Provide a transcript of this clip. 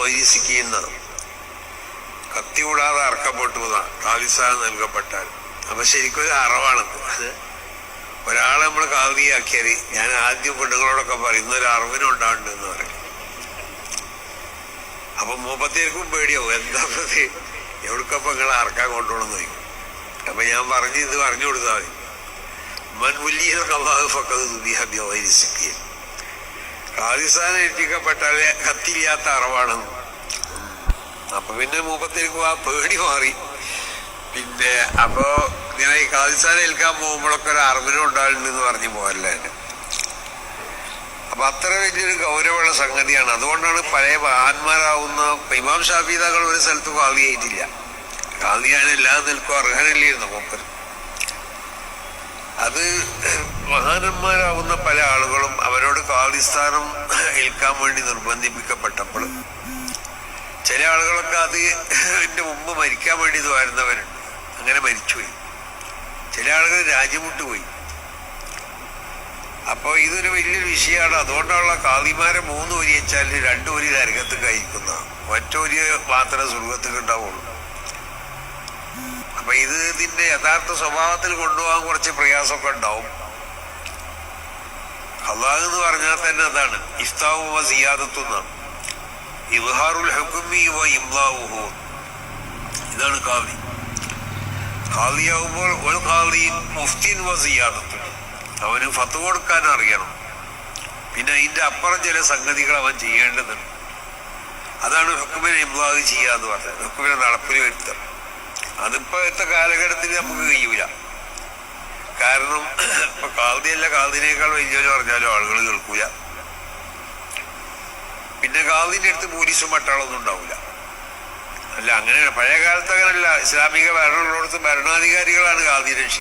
വൈരിസിക്കുന്ന. കത്തി കൂടാതെ അറക്കപ്പെട്ടു കാലിസ്ഥാനം നൽകപ്പെട്ടാൽ. അപ്പൊ ശരിക്കും ഒരു അറവാണത് ഒരാളെ നമ്മൾ കാവ്യാക്കിയത് ഞാൻ ആദ്യം പെണ്ണുങ്ങളോടൊക്കെ പറയും ഇന്നൊരു അറിവിനുണ്ടാണ്ട് എന്ന് പറയും. അപ്പൊ മൂപ്പത്തേർക്കും പേടിയാവും. എന്താ പ്രതി? എവിടക്കപ്പൊ നിങ്ങൾ അറക്കാൻ കൊണ്ടുപോകണം എന്ന് ചോദിക്കും. അപ്പൊ ഞാൻ പറഞ്ഞു ഇത് പറഞ്ഞു കൊടുത്താൽ മതി. മൻ വലിയ കള്ളാഹ് ഫക്കത് ദുബിഹബി വൈരിസിക്കുക കാലിസ്ഥാനം എത്തിക്കപ്പെട്ടാൽ കത്തില്ലാത്ത അറിവാണെന്ന്. അപ്പൊ പിന്നെ മൂപ്പത്തേക്കും ആ പേടി മാറി. പിന്നെ അപ്പോ ഇങ്ങനെ ഈ കാലിസ്ഥാനം ഏൽക്കാൻ പോകുമ്പോഴൊക്കെ ഒരു അറിവിനും ഉണ്ടാവില്ലെന്ന് പറഞ്ഞു പോകല്ലേ അപ്പൊ അത്ര വലിയൊരു ഗൗരവമുള്ള സംഗതിയാണ്. അതുകൊണ്ടാണ് പഴയ മഹാന്മാരാവുന്ന ഇമാം ഷാഫീദകൾ ഒരു സ്ഥലത്ത് കാവിയായിട്ടില്ല കാവിയാൻ എല്ലാ നിൽക്കും അർഹനല്ലായിരുന്നു മൂപ്പർ അത് മഹാനന്മാരാവുന്ന പല ആളുകളും അവരോട് കാളിസ്ഥാനം ഏൽക്കാൻ വേണ്ടി നിർബന്ധിപ്പിക്കപ്പെട്ടപ്പോൾ ചില ആളുകളൊക്കെ അത് എന്റെ മുമ്പ് മരിക്കാൻ വേണ്ടി വരുന്നവരുണ്ട്. അങ്ങനെ മരിച്ചുപോയി. ചില ആളുകൾ രാജ്യം വിട്ടുപോയി അപ്പോൾ ഇതൊരു വലിയൊരു വിഷയമാണ്. അതുകൊണ്ടുള്ള കാളിമാരെ മൂന്ന് ഒരി വെച്ചാൽ രണ്ടു ഒരി നരകത്ത് കഴിക്കുന്ന ഒറ്റ വരി മാത്രമേ സ്വർഗത്തിൽ ഉണ്ടാവുള്ളൂ. അപ്പൊ ഇത് ഇതിന്റെ യഥാർത്ഥ സ്വഭാവത്തിൽ കൊണ്ടുപോകാൻ കുറച്ച് പ്രയാസമൊക്കെ ഉണ്ടാവും. അള്ളാഹ് എന്ന് പറഞ്ഞാൽ തന്നെ അതാണ്. ഇഫ്താവുവ ഇംലാവുഹു ഇതാണ് കാവി കാവിയാവുമ്പോൾ ഒരു കാവിയും മുഫ്തിൻ വ അവന് ഫത്ത് കൊടുക്കാൻ അറിയണം. പിന്നെ അതിന്റെ അപ്പുറം ചില സംഗതികൾ അവൻ ചെയ്യേണ്ടതുണ്ട്. അതാണ് ഹുക്കുമിനെ ഇംലാവ് ചെയ്യാന്ന് പറഞ്ഞത്. ഹുക്കുമിനെ നടപ്പിൽ വരുത്തുക. അതിപ്പോഴത്തെ കാലഘട്ടത്തിൽ നമുക്ക് കഴിയൂല. കാരണം ഇപ്പൊ കാതിയല്ല കാൽതിനേക്കാൾ വലിയൊരു പറഞ്ഞാലും ആളുകൾ കേൾക്കൂല. പിന്നെ കാൽതിന്റെ അടുത്ത് പോലീസും പട്ടാളൊന്നും ഉണ്ടാവില്ല അല്ല അങ്ങനെയാണ് പഴയ കാലത്ത് അങ്ങനല്ല ഇസ്ലാമിക ഭരണമുള്ളിടത്ത് ഭരണാധികാരികളാണ് കാൽതി രക്ഷ